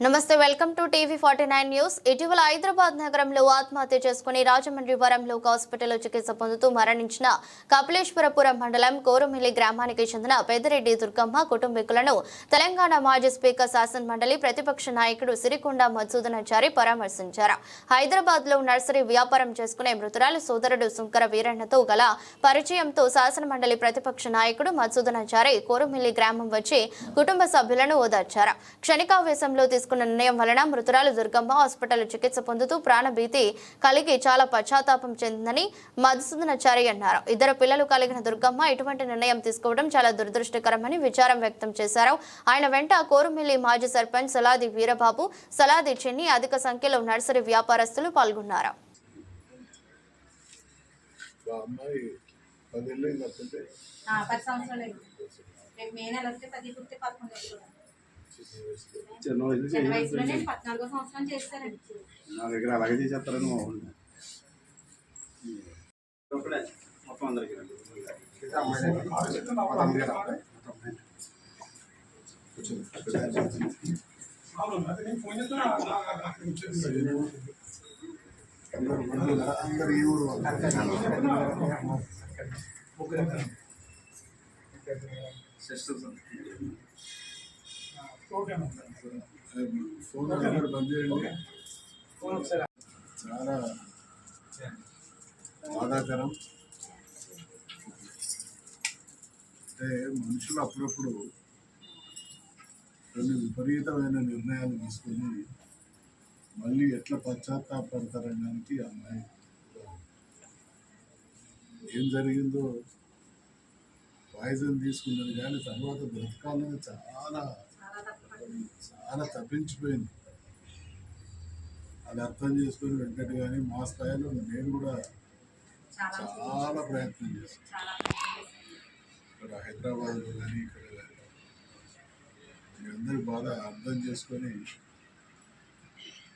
నమస్తే welcome to TV forty nine news. ఇటీవల హైదరాబాద్ నగరంలో ఆత్మహత్య చేసుకుని రాజమండ్రి వరంలో ఒక హాస్పిటల్లో చికిత్స పొందుతూ మరణించిన కపిలేశ్వరపురం మండలం కోరుమిల్లి గ్రామానికి చెందిన పెద్దిరెడ్డి దుర్గమ్మ కుటుంబీకులను తెలంగాణ మాజీ స్పీకర్ శాసన మండలి ప్రతిపక్ష నాయకుడు సిరికొండ మధుసూదనాచారి పరామర్శించారు. హైదరాబాద్లో నర్సరీ వ్యాపారం చేసుకునే మృతురాలు సోదరుడు శుంకర వీరన్నతో గల పరిచయంతో శాసన మండలి ప్రతిపక్ష నాయకుడు మధుసూదనాచారి కోరుమిల్లి గ్రామం వచ్చి కుటుంబ సభ్యులను ఓదార్చారు. క్షణికావేశంలో తీసుకున్న నిర్ణయం వలన మృతురాలు దుర్గమ్మ హాస్పిటల్ చికిత్స పొందుతూ ప్రాణభీతి కలిగి చాలా పశ్చాత్తాపం చెందిందని మధుసూదనాచారి అన్నారు. ఇద్దరు పిల్లలు కలిగిన దుర్గమ్మ ఇటువంటి నిర్ణయం తీసుకోవడం చాలా దురదృష్టకరమని విచారం వ్యక్తం చేశారు. ఆయన వెంట కోరుమిల్లి మాజీ సర్పంచ్ సలాది వీరబాబు సలాది చిన్ని అధిక సంఖ్యలో నర్సరీ వ్యాపారస్తులు పాల్గొన్నారు. పది సంవత్సరాలు అయింది. రేపు మే నెల వస్తే పది పుట్టి పదకొండు చిన్న వయసు చిన్న వయసులో నేను పద్నాలుగో సంవత్సరం చేస్తానండి నా దగ్గర అలాగే చేసేస్తారని మా ఊళ్ళో మొత్తం అందరికి అందరు ఈ ఊరు వాళ్ళు. సిస్టర్స్ ఫోన్ నెంబర్ బంద్ చేయండి. చాలా బాధాకరం. అంటే మనుషులు అప్పుడప్పుడు కొన్ని విపరీతమైన నిర్ణయాలు తీసుకొని మళ్ళీ ఎట్లా పశ్చాత్తాపడతారనడానికి అమ్మాయి ఏం జరిగిందో పాయిజన్ తీసుకున్నది కానీ తర్వాత బ్రతకాలని చాలా చాలా తప్పించిపోయింది. అది అర్థం చేసుకొని వెంకట కానీ మా స్థాయిలో నేను కూడా చాలా ప్రయత్నం చేశాను. ఇక్కడ హైదరాబాద్లో కానీ ఇక్కడ కానీ మీ అందరి బాధ అర్థం చేసుకొని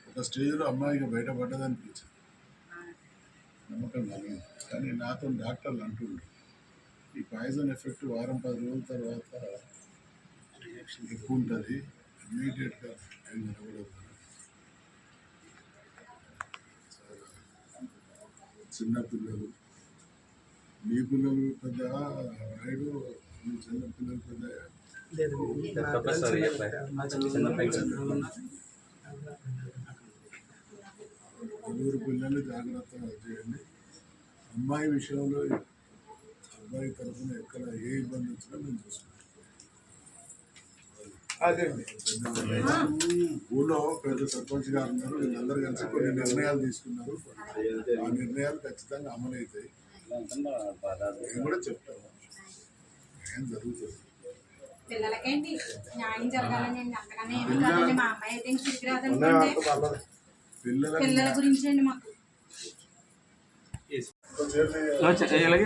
ఒక స్టేజ్లో అమ్మాయికి బయటపడ్డదనిపించింది. నమ్మకం కలిగింది. కానీ నాతో డాక్టర్లు అంటుండ్రు ఈ పాయిజన్ ఎఫెక్ట్ వారం పది రోజుల తర్వాత రియాక్షన్ ఎక్కువ ఉంటుంది. ఇమీడియట్గా ఏం జరగకూడదు చాలా చిన్న పిల్లలు మీ పిల్లలు పెద్ద రాయుడు మీ చిన్న పిల్లలు పెద్ద నలుగురు పిల్లలు జాగ్రత్తగా చేయండి. అమ్మాయి విషయంలో అబ్బాయి తరఫున ఎక్కడ ఏ ఇబ్బంది వచ్చినా మేము చూసుకుంటాం. అదే ఊళ్ళో పెద్ద సర్పంచ్ గారు ఉన్నారు వీళ్ళందరూ కలిసి కొన్ని నిర్ణయాలు తీసుకున్నారు. ఆ నిర్ణయాలు ఖచ్చితంగా అమలు అవుతాయి. మేము కూడా చెప్తాము. ఏం జరుగుతుంది? పిల్లలకేంటి? న్యాయం జరగాలని నేను అంతగానే ఏమీ కాదండి. మా అమ్మాయి అయితే ఇంక తిరిగి రాదనుకుంటే పిల్లలకి పిల్లల గురించి అండి మాకు. ఎలాగే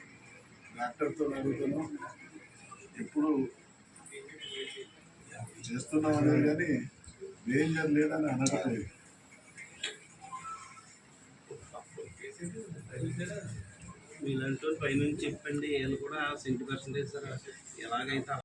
డాక్టర్తో అడుగుతున్నాం. ఎప్పుడు చేస్తున్నాం అనేది కానీ డేంజర్ లేదని అనకపోయింది మీలాంటి పైనుంచి చెప్పండి వీళ్ళు కూడా సెంటీ పర్సెంటేజ్ సార్ ఎలాగైతే